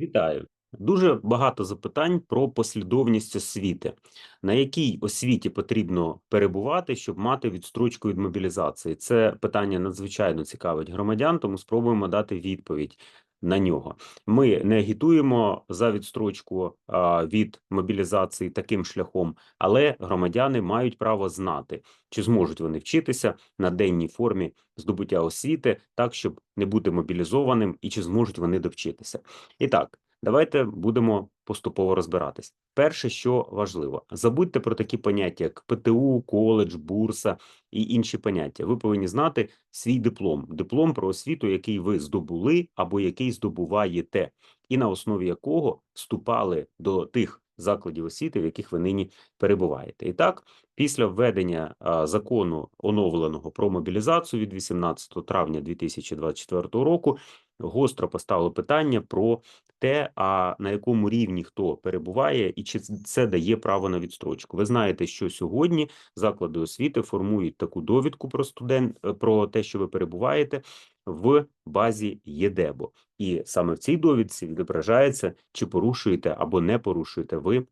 Вітаю. Дуже багато запитань про послідовність освіти. На якій освіті потрібно перебувати, щоб мати відстрочку від мобілізації? Це питання надзвичайно цікавить громадян, тому спробуємо дати відповідь на нього. Ми не агітуємо за відстрочку від мобілізації таким шляхом, але громадяни мають право знати, чи зможуть вони вчитися на денній формі здобуття освіти, так щоб не бути мобілізованим, і чи зможуть вони довчитися. І так. Давайте будемо поступово розбиратись. Перше, що важливо, забудьте про такі поняття, як ПТУ, коледж, бурса і інші поняття. Ви повинні знати свій диплом, диплом про освіту, який ви здобули або який здобуваєте, і на основі якого вступали до тих закладів освіти, в яких ви нині перебуваєте. І так, після введення закону оновленого про мобілізацію від 18 травня 2024 року гостро поставили питання про те, а на якому рівні хто перебуває, і чи це дає право на відстрочку. Ви знаєте, що сьогодні заклади освіти формують таку довідку про студент е, про те, що ви перебуваєте в базі ЄДЕБО, і саме в цій довідці відображається, чи порушуєте або не порушуєте ви.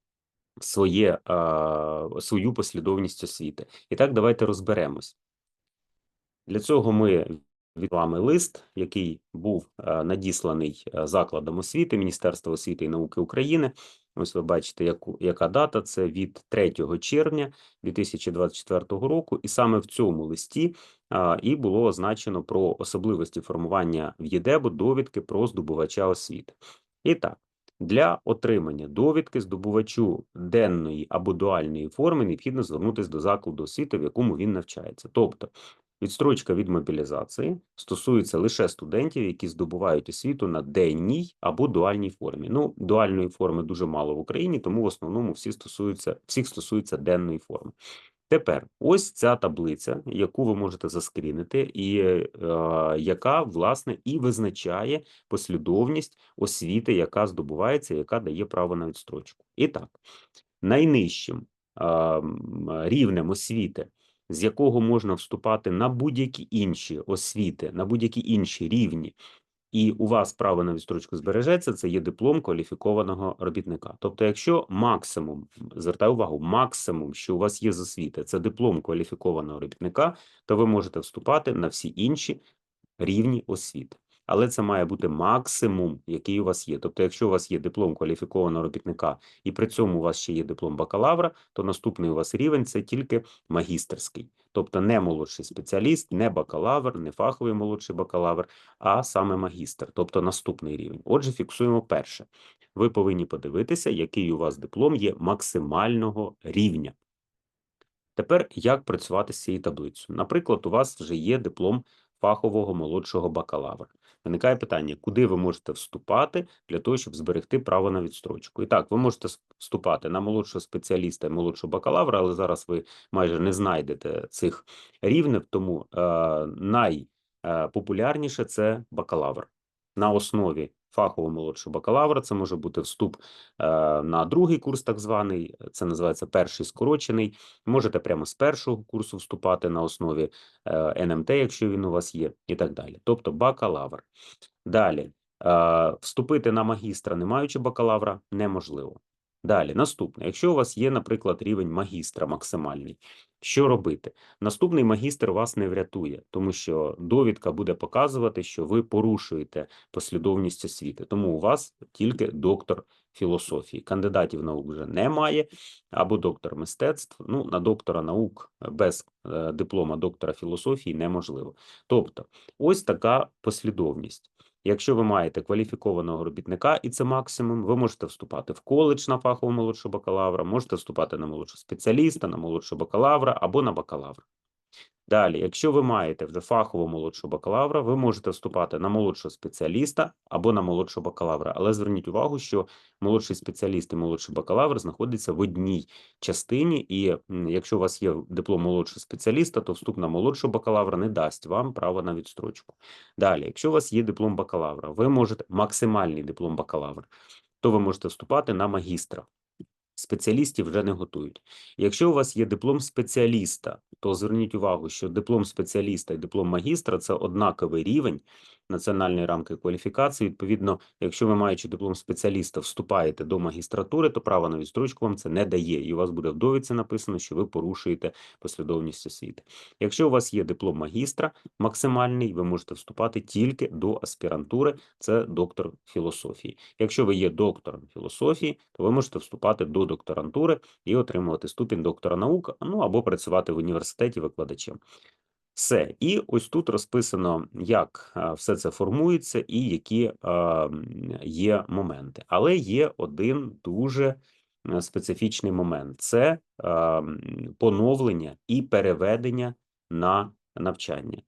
Своє свою послідовність освіти, і так давайте розберемось. Для цього ми від вами лист, який був е, надісланий е, закладом освіти Міністерства освіти і науки України. Ось ви бачите, яку яка дата це від 3 червня 2024 року, і саме в цьому листі а, і було означено про особливості формування в ЄДЕБу довідки про здобувача освіти. І так, для отримання довідки здобувачу денної або дуальної форми необхідно звернутися до закладу освіти, в якому він навчається. Тобто Відстрочка від мобілізації стосується лише студентів, які здобувають освіту на денній або дуальній формі. Ну, дуальної форми дуже мало в Україні, тому в основному всі стосуються всіх стосується денної форми. Тепер ось ця таблиця, яку ви можете заскрінити, і е, яка власне і визначає послідовність освіти, яка здобувається, яка дає право на відстрочку. І так, найнижчим е, рівнем освіти з якого можна вступати на будь-які інші освіти, на будь-які інші рівні, і у вас право на відстрочку збережеться, це є диплом кваліфікованого робітника. Тобто, якщо максимум, звертаю увагу, максимум, що у вас є з освіти, це диплом кваліфікованого робітника, то ви можете вступати на всі інші рівні освіти але це має бути максимум, який у вас є. Тобто, якщо у вас є диплом кваліфікованого робітника, і при цьому у вас ще є диплом бакалавра, то наступний у вас рівень це тільки магістерський, тобто не молодший спеціаліст, не бакалавр, не фаховий молодший бакалавр, а саме магістр, тобто наступний рівень. Отже, фіксуємо перше. Ви повинні подивитися, який у вас диплом є максимального рівня. Тепер як працювати з цією таблицею? Наприклад, у вас вже є диплом фахового молодшого бакалавра. Виникає питання, куди ви можете вступати для того, щоб зберегти право на відстрочку. І так, ви можете вступати на молодшого спеціаліста і молодшого бакалавра, але зараз ви майже не знайдете цих рівнів, тому е, найпопулярніше це бакалавр на основі фахового молодшого бакалавра. Це може бути вступ е, на другий курс, так званий, це називається перший скорочений. Можете прямо з першого курсу вступати на основі е, НМТ, якщо він у вас є, і так далі. Тобто бакалавр. Далі. Е, вступити на магістра, не маючи бакалавра, неможливо. Далі, наступне, якщо у вас є, наприклад, рівень магістра максимальний, що робити? Наступний магістр вас не врятує, тому що довідка буде показувати, що ви порушуєте послідовність освіти. Тому у вас тільки доктор філософії. Кандидатів наук вже немає, або доктор мистецтв. Ну, на доктора наук без е, диплома доктора філософії неможливо. Тобто, ось така послідовність. Якщо ви маєте кваліфікованого робітника, і це максимум, ви можете вступати в коледж на фахового молодшого бакалавра, можете вступати на молодшого спеціаліста, на молодшого бакалавра або на бакалавра. Далі, якщо ви маєте вже фахового молодшого бакалавра, ви можете вступати на молодшого спеціаліста або на молодшого бакалавра. Але зверніть увагу, що молодший спеціаліст і молодший бакалавр знаходяться в одній частині, і якщо у вас є диплом молодшого спеціаліста, то вступ на молодшого бакалавра не дасть вам право на відстрочку. Далі, якщо у вас є диплом бакалавра, ви можете максимальний диплом бакалавра, то ви можете вступати на магістра спеціалістів вже не готують. Якщо у вас є диплом спеціаліста, то зверніть увагу, що диплом спеціаліста і диплом магістра це однаковий рівень, національної рамки кваліфікації. Відповідно, якщо ви маючи диплом спеціаліста вступаєте до магістратури, то право на відстрочку вам це не дає, і у вас буде в довідці написано, що ви порушуєте послідовність освіти. Якщо у вас є диплом магістра максимальний, ви можете вступати тільки до аспірантури, це доктор філософії. Якщо ви є доктором філософії, то ви можете вступати до докторантури і отримувати ступінь доктора наук, ну або працювати в університеті викладачем. Все, і ось тут розписано, як все це формується і які є моменти. Але є один дуже е, специфічний момент: це поновлення і переведення на навчання.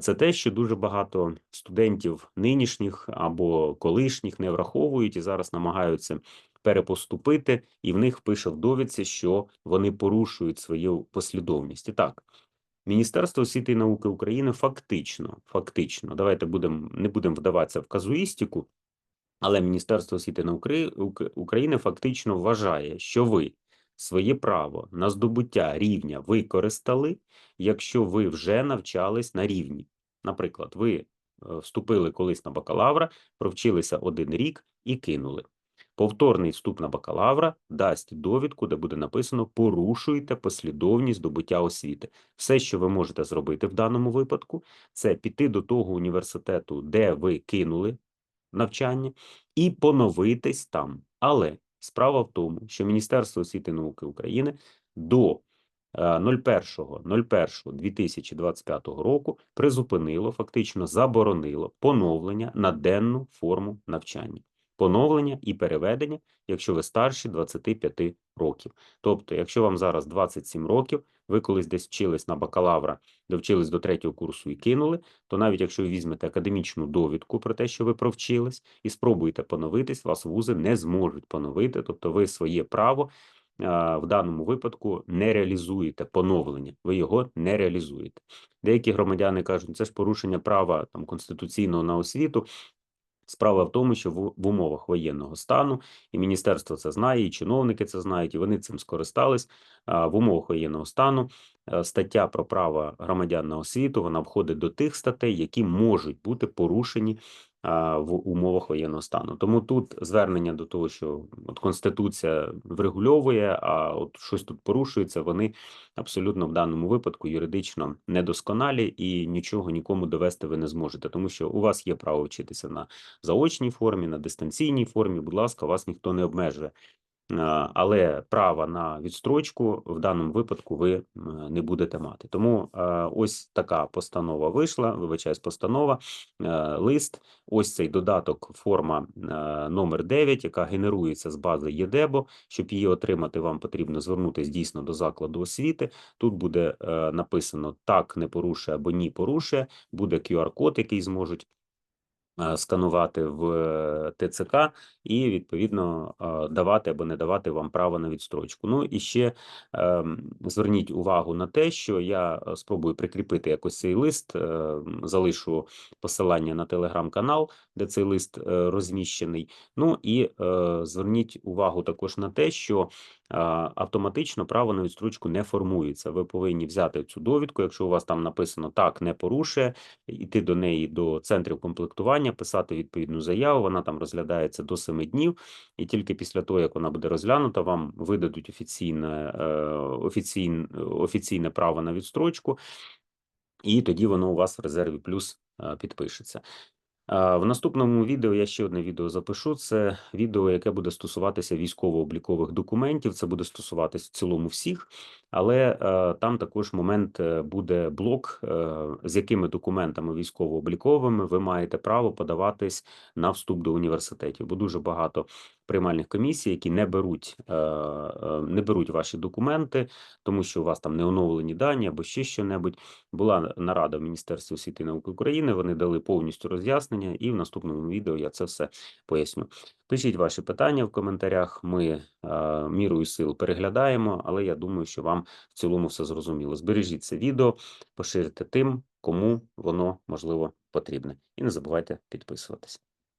Це те, що дуже багато студентів нинішніх або колишніх не враховують і зараз намагаються перепоступити, і в них пише в довідці, що вони порушують свою послідовність. І так. Міністерство освіти і науки України фактично, фактично, давайте будемо не будемо вдаватися в казуїстику, але Міністерство освіти і науки України фактично вважає, що ви своє право на здобуття рівня використали, якщо ви вже навчались на рівні. Наприклад, ви е, вступили колись на бакалавра, провчилися один рік і кинули. Повторний вступ на бакалавра дасть довідку, де буде написано порушуєте послідовність здобуття освіти. Все, що ви можете зробити в даному випадку, це піти до того університету, де ви кинули навчання, і поновитись там. Але справа в тому, що Міністерство освіти і науки України до е, 01.01.2025 року призупинило, фактично заборонило поновлення на денну форму навчання. Поновлення і переведення, якщо ви старші 25 років. Тобто, якщо вам зараз 27 років, ви колись десь вчились на бакалавра, довчились до третього курсу і кинули, то навіть якщо ви візьмете академічну довідку про те, що ви провчились, і спробуєте поновитись, вас вузи не зможуть поновити, тобто ви своє право в даному випадку не реалізуєте поновлення, ви його не реалізуєте. Деякі громадяни кажуть, «Ну, це ж порушення права там конституційного на освіту. Справа в тому, що в, в умовах воєнного стану, і міністерство це знає, і чиновники це знають, і вони цим скористались. В умовах воєнного стану е, стаття про право громадян на освіту вона входить до тих статей, які можуть бути порушені в умовах воєнного стану. Тому тут звернення до того, що от конституція врегульовує, а от щось тут порушується, вони абсолютно в даному випадку юридично недосконалі і нічого нікому довести ви не зможете, тому що у вас є право вчитися на заочній формі, на дистанційній формі. Будь ласка, вас ніхто не обмежує. А, Але права на відстрочку в даному випадку ви не будете мати. Тому е, ось така постанова вийшла. Вибачаюсь, постанова, е, лист. Ось цей додаток, форма е, номер 9, яка генерується з бази ЄДЕБО. Щоб її отримати, вам потрібно звернутися дійсно до закладу освіти. Тут буде е, написано так, не порушує або ні порушує. Буде QR-код, який зможуть е, сканувати в е, ТЦК і відповідно е, давати або не давати вам право на відстрочку. Ну і ще ем, зверніть увагу на те, що я е, спробую прикріпити якось цей лист, е, залишу посилання на телеграм-канал, де цей лист е, розміщений. Ну і е, зверніть увагу також на те, що автоматично право на відстрочку не формується. Ви повинні взяти цю довідку, якщо у вас там написано так, не порушує, йти до неї до центрів комплектування, писати відповідну заяву. Вона там розглядається до 7 днів, і тільки після того, як вона буде розглянута, вам видадуть офіційне, е, офіційне, офіційне право на відстрочку, і тоді воно у вас в резерві плюс е, підпишеться. В наступному відео я ще одне відео запишу. Це відео, яке буде стосуватися військово-облікових документів. Це буде стосуватися в цілому всіх, але е, там також момент е, буде блок, е, з якими документами військово-обліковими ви маєте право подаватись на вступ до університетів, бо дуже багато приймальних комісій, які не беруть, е, е, не беруть ваші документи, тому що у вас там не оновлені дані або ще що-небудь. Була нарада в Міністерстві освіти і науки України. Вони дали повністю роз'яснення, і в наступному відео я це все поясню. Пишіть ваші питання в коментарях. Ми е, мірою сил переглядаємо, але я думаю, що вам в цілому все зрозуміло. Збережіть це відео, поширте тим, кому воно можливо потрібне, і не забувайте підписуватись.